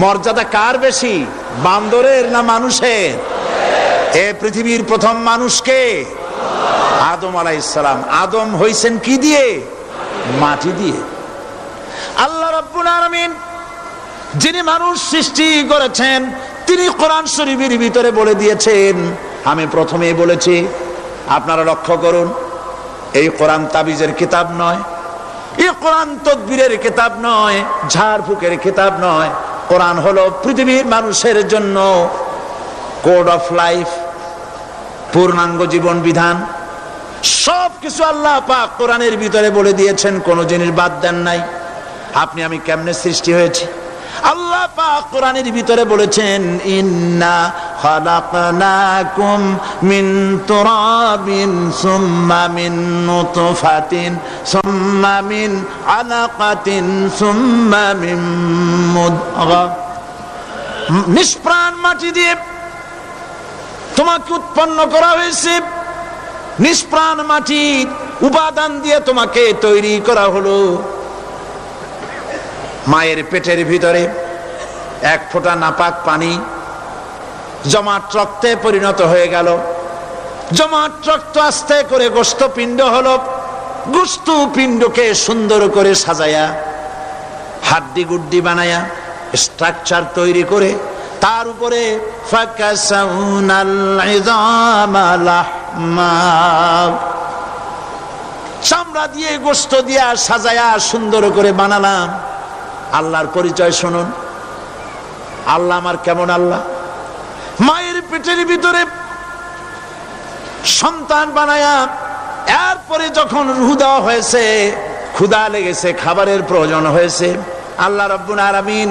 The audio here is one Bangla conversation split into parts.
মর্যাদা কার বেশি, বান্দরের না মানুষের? এ পৃথিবীর প্রথম মানুষকে আদম আলাইসালাম আদম হইছেন কি দিয়ে? মাটি দিয়ে। আল্লাহ রাব্বুল আলামিন যিনি মানুষ সৃষ্টি করেছেন, তিনি কোরআন শরীফের ভিতরে বলে দিয়েছেন। আমি প্রথমেই বলেছি, আপনারা লক্ষ্য করুন, এই কোরআন তাবিজের কিতাব নয়, এই কোরআন তদবিরের কিতাব নয়, ঝাড়ফুকের কিতাব নয় কোরআন হলো পৃথিবীর মানুষের জন্য কোড অফ লাইফ, পূর্ণাঙ্গ জীবন বিধান। সব কিছু আল্লাহ পাক কোরআনের ভিতরে বলে দিয়েছেন, কোনো জিনিস বাদ দেন নাই। আপনি আমি কেমনে সৃষ্টি হয়েছি? আল্লাহ কোরআনের ভিতরে বলেছেন, ইন্না মিন সুম্মা মিন নিষ্প্রাণ মাটি দিয়ে তোমাকে উৎপন্ন করা হয়েছে। নিষ্প্রাণ মাটির উপাদান দিয়ে তোমাকে তৈরি করা হলো। মায়ের পেটের ভিতরে এক ফোঁটা নাপাক পানি, জমাট রক্তে পরিণত হয়ে গেল। জমাট রক্ত আস্তে করে গোস্ত পিণ্ড হলো গোস্ত পিণ্ডকে সুন্দর করে সাজায়া হাড্ডি গুড্ডি বানায়া স্ট্রাকচার তৈরি করে, তার উপরে চামড়া দিয়ে গোস্ত দিয়া সাজায়া সুন্দর করে বানালাম। আল্লাহর পরিচয় শুনুন। আল্লাহ আমার কেমন আল্লাহ? মায়ের পেটের ভিতরে সন্তান বানায়া এরপরে যখন রুহ দেওয়া হয়েছে ক্ষুদা লেগেছে, খাবারের প্রয়োজন হয়েছে, আল্লাহ রব্বুল আলামিন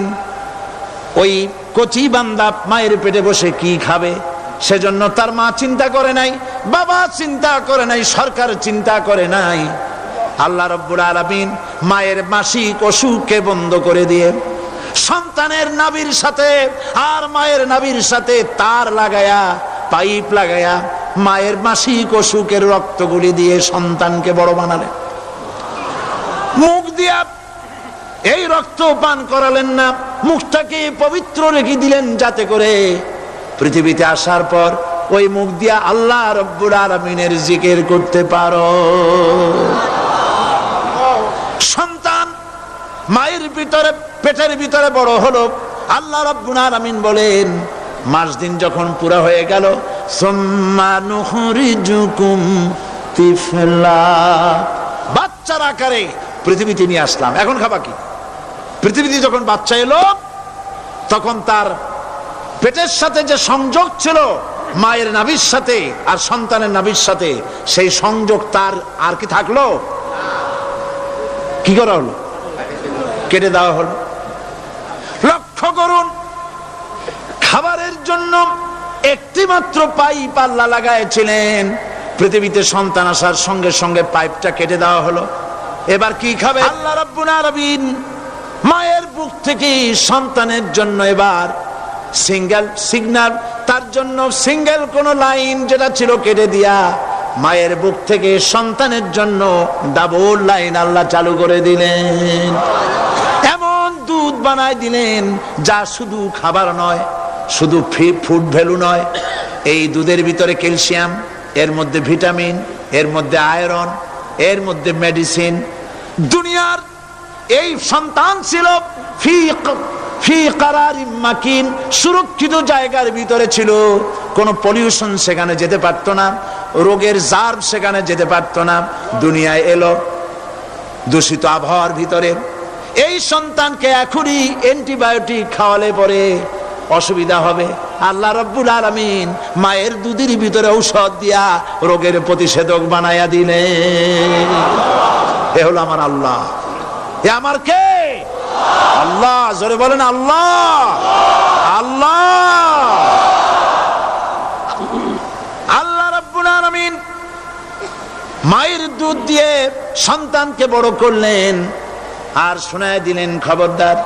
ওই কচি বান্দা মায়ের পেটে বসে কি খাবে? সেজন্য তার মা চিন্তা করে নাই, বাবা চিন্তা করে নাই, সরকার চিন্তা করে নাই। আল্লাহ রব্বুল আলামিন মায়ের মাসিক অসুখকে বন্ধ করে দিয়ে সন্তানের নাবির সাথে আর মায়ের নাবির সাথে তার লাগায়া, পাইপ লাগায়া মায়ের মাসিক অসুখের রক্তগুলি দিয়ে সন্তানকে বড় বানালেন মুখ দিয়া এই রক্ত পান করালেন না, মুখটাকে পবিত্র রেখে দিলেন যাতে করে পৃথিবীতে আসার পর ওই মুখ দিয়া আল্লাহ রব্বুল আলমিনের জিকের করতে পারো সন্তান মায়ের ভিতরে, পেটের ভিতরে বড় হলো। আল্লাহ রব্বুল আলামিন বলেন, মাস দিন যখন পুরা হয়ে গেল বাচ্চার আকারে পৃথিবীতে নিয়ে আসলাম। এখন খাবা কি? পৃথিবীতে যখন বাচ্চা এলো, তখন তার পেটের সাথে যে সংযোগ ছিল, মায়ের নাভির সাথে আর সন্তানের নাভির সাথে, সেই সংযোগ তার আর কি থাকল? কি করা হলো? কেটে দেওয়া হলো। লক্ষ্য করুন, খাবারের জন্য একটি মাত্র পাইপ আল্লাহ লাগাইছিলেন পৃথিবীতে সন্তান আসার সঙ্গে সঙ্গে পাইপটা কেটে দেওয়া হলো। এবার কি খাবে? আল্লাহ রাব্বুল আলামিন মায়ের বুক থেকে সন্তানের জন্য এবার সিঙ্গেল সিগন্যাল, তার জন্য সিঙ্গেল কোন লাইন যেটা ছিল কেটে দিয়া মায়ের বুক থেকে সন্তানের জন্য ডাবল লাইন আল্লাহ চালু করে দিলেন। বানায় দিলেন, যা শুধু খাবার নয়, শুধু ফুড ভ্যালু নয়, এই দুধের ভিতরে ক্যালসিয়াম, এর মধ্যে ভিটামিন, এর মধ্যে আয়রন, এর মধ্যে মেডিসিন। দুনিয়ার এই সন্তান ছিল ফি ফি মাকিন, সুরক্ষিত জায়গার ভিতরে ছিল, কোনো পলিউশন সেখানে যেতে পারত না, রোগের জার্ভ সেখানে যেতে পারত না, দুনিয়ায় এলো, দূষিত আবহাওয়ার ভিতরে। এই সন্তানকে এখনই অ্যান্টিবায়োটিক খাওয়ালে পরে অসুবিধা হবে। আল্লাহ রব্বুল আলমিন মায়ের দুধের ভিতরে ঔষধ দিয়া রোগের প্রতিষেধক বানাইয়া দিলেন। এ হলো আমার আল্লাহ। এ আমার কে? আল্লাহ, জোরে বলেন আল্লাহ। আল্লাহ। আল্লাহ রব্বুল আলামিন মায়ের দুধ দিয়ে সন্তানকে বড় করলেন। আর শোনায় দিলেন খবরদার,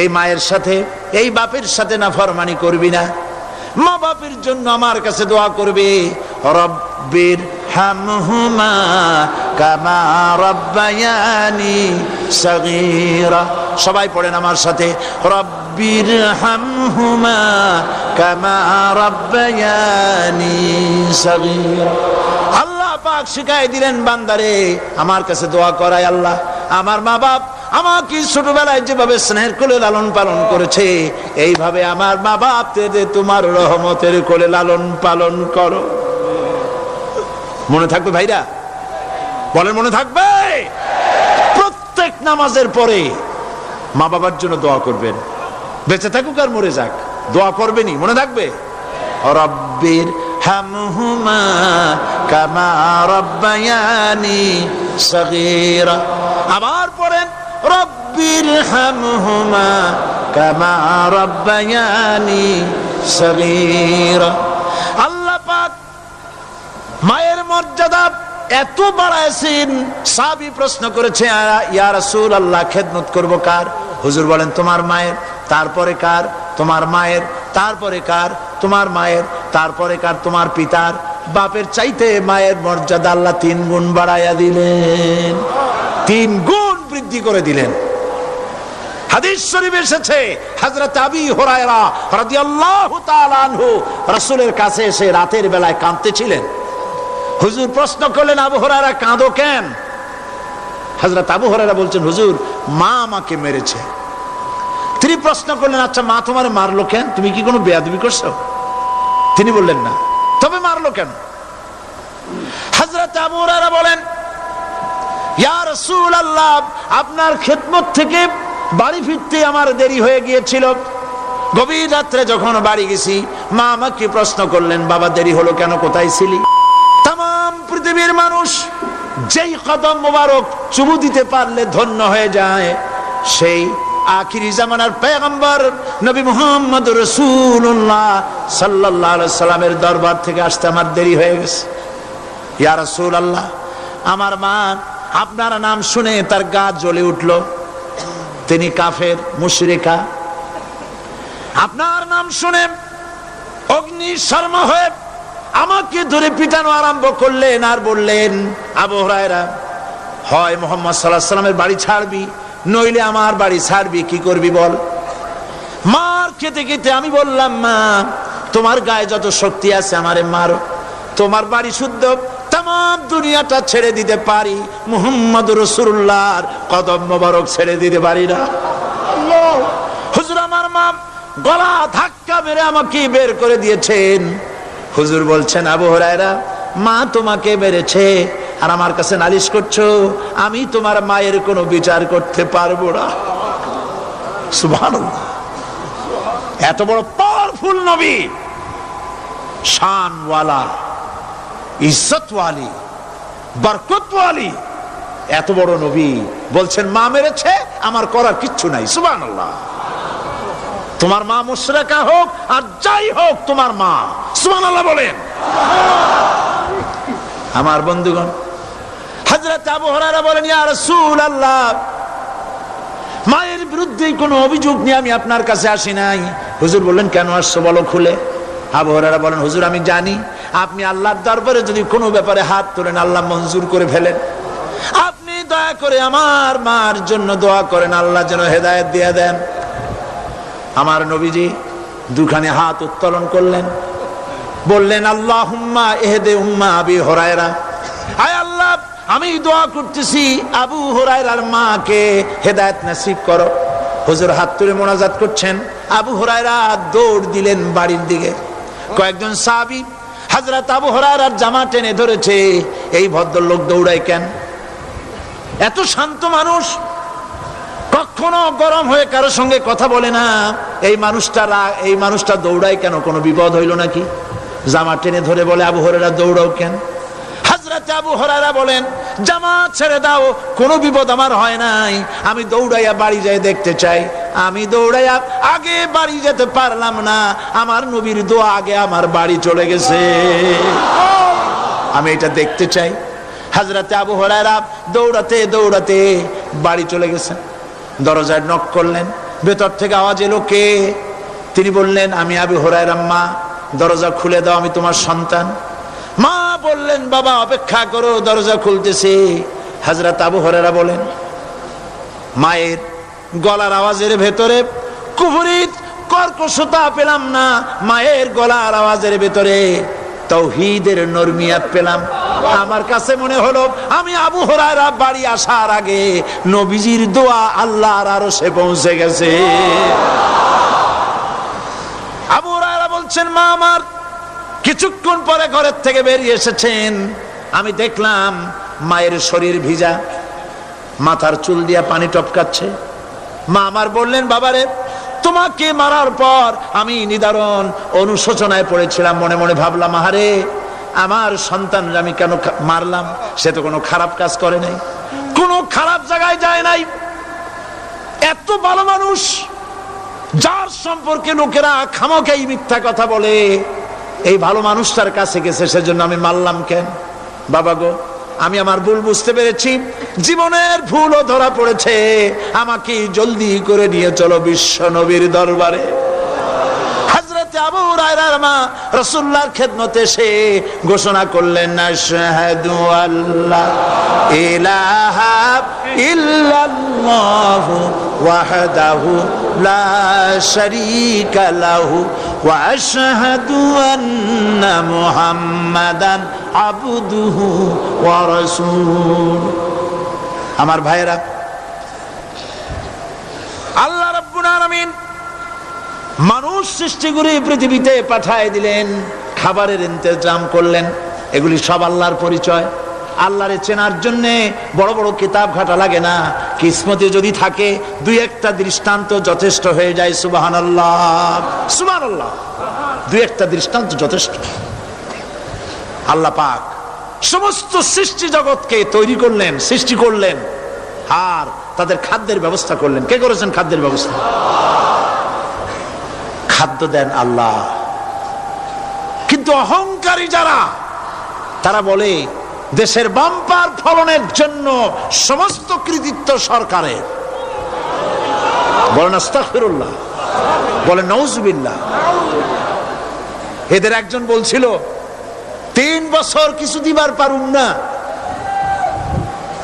এই মায়ের সাথে, এই বাপের সাথে না ফরমানি করবি না। মা বাপের জন্য আমার কাছে দোয়া করবে, রব্বির হামহুমা কামা রব্বায়ানি সগীরা। সবাই পড়েন আমার সাথে রব্ব রব্বির হামহুমা কামা রব্বায়ানি সগীরা। আল্লাহ পাক শিখাই দিলেন বান্দারে, আমার কাছে দোয়া করায় আল্লাহ। আমার মা বাপ আমাকে ছোটবেলায় যেভাবে স্নেহের কোলে লালন পালন করেছে, এইভাবে আমার মা বাপ তোমার রহমতের কোলে লালন পালন করো। মনে থাকবে ভাইরা? বলেন মনে থাকবে? প্রত্যেক নামাজের পরে মা বাবার জন্য দোয়া করবেন। বেঁচে থাকুক আর মরে যাক, দোয়া করবেনই, মনে থাকবে? রব্বির হামহুমা কামা রব্বায়ানি সগীরা। আবার পড়েন, রব্বির হামহুমা কামা রব্বায়ানি সগীরা। আল্লাহ পাক মায়ের মর্যাদা এত বাড়াইছেন সাবি প্রশ্ন করেছে ইয়া রাসূল আল্লাহ খেদমত করব কার? হুজুর বলেন, তোমার মায়ের, তারপরে কার? তোমার মায়ের, তারপরে কার? তোমার মায়ের, তারপরে কার? তোমার পিতার। বাপের চাইতে মায়ের মর্যাদা আল্লাহ তিন গুণ বাড়াইয়া দিলেন। তিন গুণ বৃদ্ধি করে দিলেন। হাদিস শরীফ এসেছে, হযরত আবি হুরায়রা রাদিয়াল্লাহু তাআলা আনহু রাসূলের কাছে এসে রাতের বেলায় কাঁদতেছিলেন। হুজুর প্রশ্ন করলেন, আবু হরারা কাঁদো কেন? হজরত আবু হরারা বলছেন, হুজুর, মা আমাকে মেরেছে। তিনি প্রশ্ন করলেন আচ্ছা মা তোমার মারলো কেন? তুমি কি কোনো বেয়াদবি করছ? তিনি বললেন, না। তবে মারলো কেন? হজরত আবু হরারা বলেন আপনার খেদমত থেকে বাড়ি ফিরতে আমার দেরি হয়ে গিয়েছিল। গভীর রাত্রে যখন বাড়ি গেছি, মা আমাকে প্রশ্ন করলেন, বাবা, দেরি হলো কেন? কোথায় ছিলি? তাম পৃথিবীর মানুষ যেই কদম মোবারক চুবু দিতে পারলে ধন্য হয়ে যায়, সেই আখিরি জামানার পেগম্বর নবী মোহাম্মদ রসুল্লাহ সাল্লাহ সাল্লামের দরবার থেকে আসতে আমার দেরি হয়ে গেছে। ইয়া রসুল আল্লাহ আমার মা আপনার নাম শুনে তার গা জ্বলে উঠল। তিনি কাফের, মুশরিকা। আপনার নাম শুনে অগ্নি শর্মা হয়ে আমাকে ধরে পিটানো আরম্ভ করলেন আর বললেন আবহরায়রা হয় মোহাম্মদ সাল্লাহ সাল্লামের বাড়ি ছাড়বি, নইলে আমার বাড়ি ছাড়বি, কি করবি বল? মার খেতে খেতে আমি বললাম, মা, তোমার গায়ে যত শক্তি আছে আমারে মারো, তোমার বাড়ি শুদ্ধ তাম দুনিয়াটা ছেড়ে দিতে পারি। মুহাম্মদ রসুল্লাহর কদম মোবারক ছেড়ে দিতে পারি না। হুজুর, আমার মা গলা ধাক্কা মেরে আমাকে বের করে দিয়েছেন। হুজুর বলছেন, আবু মা তোমাকে মেরেছে আর আমার কাছে নালিশ করছ, আমি তোমার মায়ের কোনো বিচার করতে পারব না। এত বড় পাওয়ারফুল নবী। শানওয়ালা। ইজ্জতওয়ালি, বরকতওয়ালি। এত বড় নবী বলছেন, মা মেরেছে, আমার করার কিচ্ছু নাই। সুবহানাল্লাহ। তোমার মা মুশরাকা হোক, আর যাই হোক, তোমার মা। সুবহানাল্লাহ বলেন। আমার বন্ধুগণ, হযরত আবু হুরায়রা বলেন, ইয়া রাসূলুল্লাহ, মায়ের বিরুদ্ধে কোনো অভিযোগ নিয়ে আমি আপনার কাছে আসি নাই। হুজুর বললেন, কেন আসছো? বলো খুলে। আবু হুরায়রা বলেন, হুজুর, আমি জানি আপনি আল্লাহর দরবারে যদি কোনো ব্যাপারে হাত তোলেন, আল্লাহ মঞ্জুর করে ফেলেন। আপনি দয়া করে আমার মার জন্য দোয়া করেন, আল্লাহ যেন হেদায়েত দিয়ে দেন। আমার নবীজি দুখানে হাত উত্তোলন করলেন। বললেন আল্লাহ হুম্মা এহেদে উম্মা আবি হরায়রা। আয় আল্লাহ, আমি দোয়া করতেছি, আবু হরায়রার মাকে হেদায়েত নাসিব করো। হুজুর হাত তুলে মোনাজাত করছেন। আবু হরায়রা দৌড় দিলেন বাড়ির দিকে। কয়েকজন সাহাবী হাজরাত আবু হরায়রার জামা টেনে ধরেছে, এই ভদ্রলোক দৌড়ায় কেন? এত শান্ত মানুষ, কখনো গরম হয়ে কারোর সঙ্গে কথা বলে না। এই মানুষটা এই মানুষটা দৌড়ায় কেন? কোনো বিপদ হইল নাকি? জামা টেনে ধরে বলে, আবু হরেরা দৌড়াও কেন? হাজরাতে আবু হরারা বলেন, জামা ছেড়ে দাও, কোনো বিপদ আমার হয় নাই। আমি দৌড়াইয়া বাড়ি যাই দেখতে চাই। আমি দৌড়াইয়া আগে বাড়ি যেতে পারলাম না। আমার নবীর দোয়া আগে আমার বাড়ি চলে গেছে। আমি এটা দেখতে চাই। হাজরাতে আবু হরারা দৌড়াতে দৌড়াতে বাড়ি চলে গেছে দরজায় নক করলেন। ভেতর থেকে আওয়াজ এলো, কে? তিনি বললেন, আমি আবু হরাইর আম্মা দরজা খুলে দাও, আমি তোমার সন্তান। মা বললেন, বাবা, অপেক্ষা করো, দরজা খুলতেছে। হাজরাত আবু হরেরা বলেন, মায়ের গলার আওয়াজের ভেতরে কুফুরির কর্কশতা পেলাম না, মায়ের গলার আওয়াজের ভেতরে তৌহিদের নরমিয়াত পেলাম। আমার কাছে মনে হলো, আমি আবু হরায়রা বাড়ি আসার আগে নবীজির দোয়া আল্লাহর আরও সে পৌঁছে গেছে। আবু হরায়রা বলছেন, মা আমার, কিছুক্ষণ পরে ঘরের থেকে বেরিয়ে এসেছেন। আমি দেখলাম মায়ের শরীর ভিজা, মাথার চুল দিয়া পানি টপকাচ্ছে। মা আমার বললেন, বাবারে, তোমাকে মারার পর আমি নিদারণ অনুশোচনায় পড়েছিলাম। মনে মনে ভাবলাম, আহারে, আমার সন্তান আমি কেন মারলাম? সে তো কোনো খারাপ কাজ করে নাই। কোনো খারাপ জায়গায় যায় নাই। এত ভালো মানুষ, যার সম্পর্কে লোকেরা খামকেই মিথ্যা কথা বলে। এই ভালো মানুষটার কাছে গেছে, সেজন্য আমি মারলাম কেন? বাবা গো আমি আমার ভুল বুঝতে পেরেছি। জীবনের ভুলও ধরা পড়েছে। আমাকে জলদি করে নিয়ে চলো বিশ্ব নবীর দরবারে। খেদমতে এসে ঘোষণা করলেন আশহাদু আল্লাহ ইলাহা ওয়াহদাহু লা লাহু ওয়া মুহাম্মাদান আমার ভাইয়েরা আল্লাহ রাব্বুল আলামিন মানুষ সৃষ্টি করে পৃথিবীতে পাঠায় দিলেন, খাবারের ইন্তজাম করলেন। এগুলি সব আল্লাহর পরিচয়। আল্লাহরে চেনার জন্য বড় বড় কিতাব ঘাটা লাগে না। কিসমতে যদি থাকে, দুই একটা দৃষ্টান্ত যথেষ্ট হয়ে যায় সুবাহান আল্লাহ সুবাহ আল্লাহ দুই একটা দৃষ্টান্ত যথেষ্ট। আল্লাহ পাক সমস্ত সৃষ্টি জগৎকে তৈরি করলেন, সৃষ্টি করলেন। আর তাদের খাদ্যের ব্যবস্থা করলেন। কে করেছেন খাদ্যের ব্যবস্থা? খাদ্য দেন আল্লাহ। কিন্তু অহংকারী যারা, তারা বলে, দেশের বাম্পার ফলনের জন্য সমস্ত কৃতিত্ব সরকারের। বলেন, আস্তাগফিরুল্লাহ। বলেন নওজুবিল্লাহ এদের একজন বলছিল, তিন বছর কিছু দিবার পারুম না।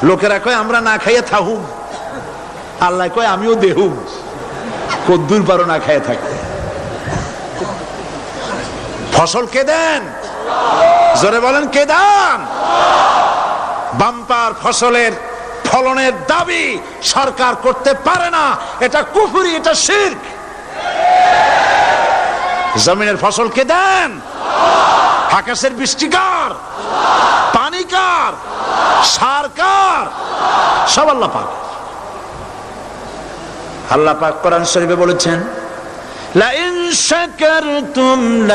লোকেরা কয়, আমরা না খাইয়ে থাহুম। আল্লাহ কয়, আমিও দেহুম। কদ্দুর পারো না খাইয়ে থাকতে। ফসল কে দেন? জোরে বলেন, কে দেন? বাম্পার ফসলের ফলনের দাবি সরকার করতে পারে না। এটা কুফুরি, এটা শির্ক। জমিনের ফসল কে দেন? আকাশের বৃষ্টি বৃষ্টিকার পানিকার সারকার সব আল্লাহ পাক। আল্লাহ পাক কোরআন শরীফে বলেছেন لئن شكرتم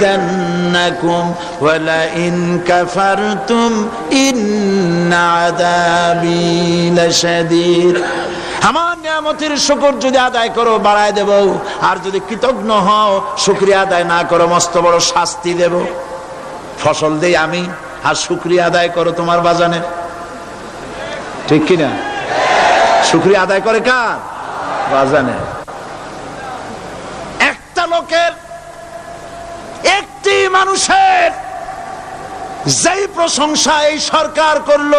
لأزيدنكم ولئن كفرتم إن عذابي لشديد আমার নিয়ামতের শুকর যদি আদায় করো বাড়ায় দেব আর যদি কৃতজ্ঞ হও শুক্রিয়া আদায় না করো মস্ত বড় শাস্তি দেব ফসল দেই আমি আর শুক্রিয়া আদায় করো তোমার বাজানের ঠিক কিনা শুক্রিয়া আদায় করে কার বাজানের মানুষের যেই প্রশংসা এই সরকার করল,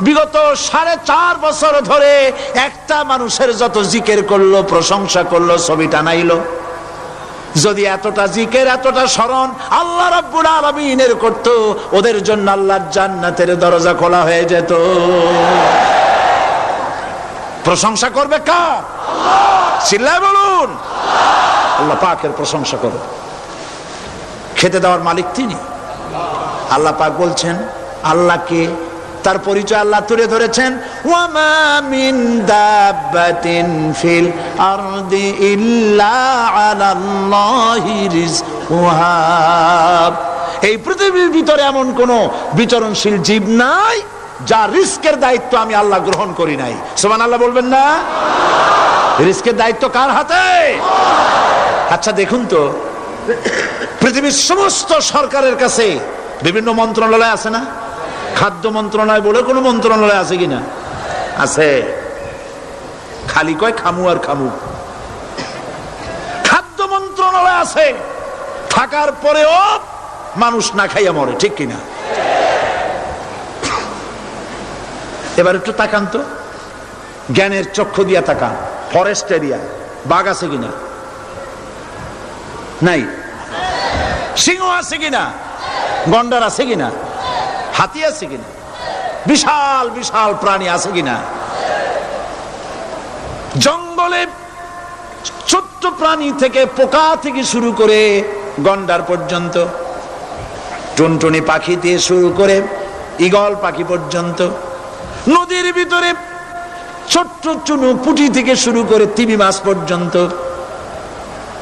বিগত সাড়ে চার বছর ধরে একটা মানুষের যত জিকের করল, প্রশংসা করল ছবি টানাইলো যদি এতটা জিকের, এতটা স্মরণ আল্লাহ রাব্বুল আলামিনের করত, ওদের জন্য আল্লাহর জান্নাতের দরজা খোলা হয়ে যেত। প্রশংসা করবে কার? চিল্লায় বলুন। আল্লাহ পাকের প্রশংসা করো খেতে দেওয়ার মালিক তিনি। আল্লাহ পাক বলছেন, আল্লাহকে তার পরিচয় আল্লাহ তুলে ধরেছেন, ওয়ামা মিন দাব্বাতিন ফিল আরদি ইল্লা আলাল্লাহি রিজকুহা। এই পৃথিবীর ভিতরে এমন কোন বিচরণশীল জীব নাই, যা রিস্কের দায়িত্ব আমি আল্লাহ গ্রহণ করি নাই। সুবহান আল্লাহ বলবেন না? রিস্কের দায়িত্ব কার হাতে? আচ্ছা দেখুন তো পৃথিবীর সমস্ত সরকারের কাছে বিভিন্ন মন্ত্রণালয় আছে না? খাদ্য মন্ত্রণালয় বলে কোনো মন্ত্রণালয় আছে কিনা? আছে। খালি কয় খামু আর খামু। খাদ্য মন্ত্রণালয় আছে। থাকার পরেও মানুষ না খাইয়া মরে, ঠিক কিনা? এবার একটু তাকান তো। জ্ঞানের চক্ষু দিয়া তাকান। Forest area. বাঘ আছে কিনা? নাই। সিংহ আছে কিনা? গন্ডার আছে কিনা? হাতি আছে কিনা? বিশাল বিশাল প্রাণী আছে কিনা? জঙ্গলে ছোট্ট প্রাণী থেকে পোকা থেকে শুরু করে গন্ডার পর্যন্ত, টুনটুনি পাখি দিয়ে শুরু করে ইগল পাখি পর্যন্ত, নদীর ভিতরে ছোট্ট চুনু পুটি থেকে শুরু করে তিমি মাছ পর্যন্ত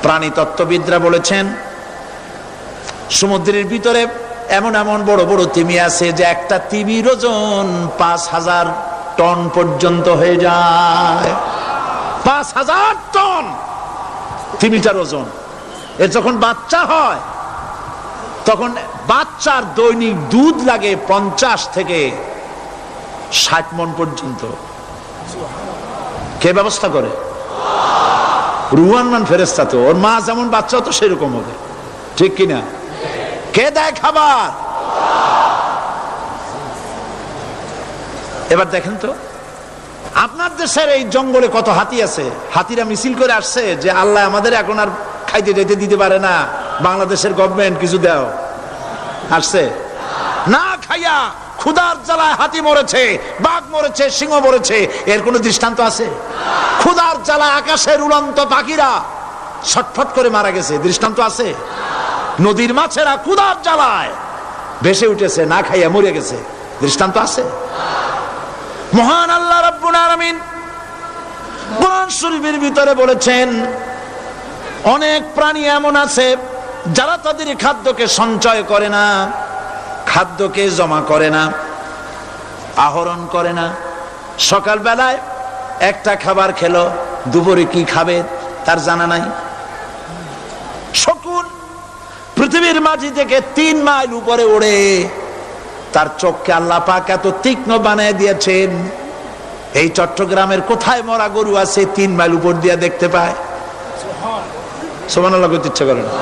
প্রাণী তত্ত্ববিদরা বলেছেন, সমুদ্রের ভিতরে এমন এমন বড় বড় তিমি আছে যে একটা তিমির ওজন পাঁচ হাজার টন পর্যন্ত হয়ে যায়। পাঁচ হাজার টন তিমিটার ওজন। এর যখন বাচ্চা হয়, তখন বাচ্চার দৈনিক দুধ লাগে পঞ্চাশ থেকে ষাট মন পর্যন্ত। কে ব্যবস্থা করে? রুহান মান ফেরেস্তা তো, ওর মা যেমন বাচ্চা, তো সেরকম হবে। ঠিক কিনা? কে দেয় খাবার? এবার দেখেন তো, আপনার দেশের এই জঙ্গলে কত হাতি আছে? হাতিরা মিছিল করে আসছে যে, আল্লাহ আমাদের এখন আর খাইতে যাইতে দিতে পারে না। বাংলাদেশের গভর্নমেন্ট কিছু দেও। আসছে? না খাইয়া। ক্ষুদার জ্বালায় হাতি মরেছে, বাঘ মরেছে, সিংহ মরেছে, এর কোনো দৃষ্টান্ত আছে? ক্ষুধার জ্বালায় আকাশের উড়ন্ত পাখিরা ছটফট করে মারা গেছে, দৃষ্টান্ত আছে? নদীর মাছেরা ক্ষুধার জ্বালায়, ভেসে উঠেছে, না খাইয়া মরে গেছে, দৃষ্টান্ত আছে? মহান আল্লাহ রাব্বুল আলামিন কোরআন শরীফের ভিতরে বলেছেন, অনেক প্রাণী এমন আছে যারা তাদের খাদ্যকে সঞ্চয় করে না। খাদ্যকে জমা করে না, আহরণ করে না। সকাল বেলায় একটা খাবার খেলো, দুপুরে কি খাবে তার জানা নাই। শকুন পৃথিবীর মাঝি থেকে তিন মাইল উপরে ওড়ে। তার চোখকে আল্লাহ পাক এত তীক্ষ্ণ বানিয়ে দিয়েছেন। এই চট্টগ্রামের কোথায় মরা গরু আছে, তিন মাইল উপর দিয়ে দেখতে পায়। সমান করতে ইচ্ছা করে না।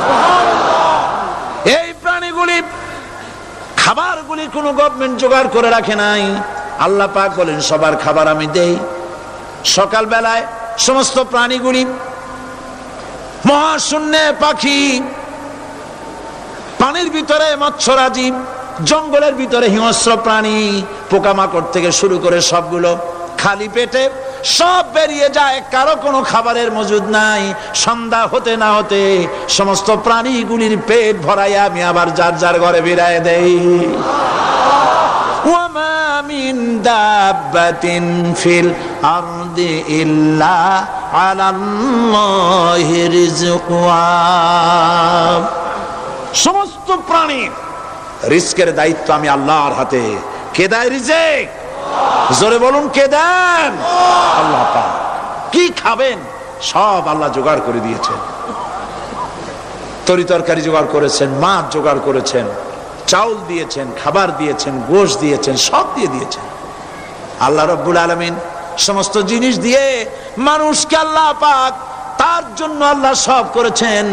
এই প্রাণীগুলি খাবারগুলি কোনো গভর্নমেন্ট জোগাড় করে রাখে নাই। আল্লাহ পাক বলেন, সবার খাবার আমি দেই। সকাল বেলায় সমস্ত প্রাণীগুলি, মহাশূন্যে পাখি, পানির ভিতরে মৎস্যরাজি, জঙ্গলের ভিতরে হিংস্র প্রাণী, পোকামাকড় থেকে শুরু করে সবগুলো খালি পেটে সব বেরিয়ে যায়, কারও কোনো খাবারের মজুদ নাই। সন্ধ্যা হতে না হতে সমস্ত প্রাণীগুলির পেট ভরাইয়া আমি আবার যার যার ঘরে বিরায় দেই। ইল্লা সমস্ত প্রাণী রিস্কের দায়িত্ব আমি আল্লাহর হাতে। কে দায় রিজেক? জোরে বলুন, কে দেন? আল্লাহ। কি খাবেন? সব আল্লাহ জোগাড় করে দিয়েছেন। তরি তরকারি জোগাড় করেছেন, মাছ জোগাড় করেছেন, চাউল দিয়েছেন, খাবার দিয়েছেন, গোশ দিয়েছেন, সব দিয়ে দিয়েছেন। আল্লাহ রব্বুল আলমিন সমস্ত জিনিস দিয়ে মানুষকে আল্লাহ পাক তার জন্য আল্লাহ সব করেছেন।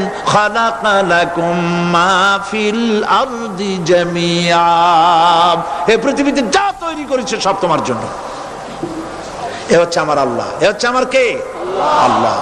পৃথিবীতে যা তৈরি করেছে সব তোমার জন্য। এ হচ্ছে আমার আল্লাহ। এ হচ্ছে আমার কে? আল্লাহ।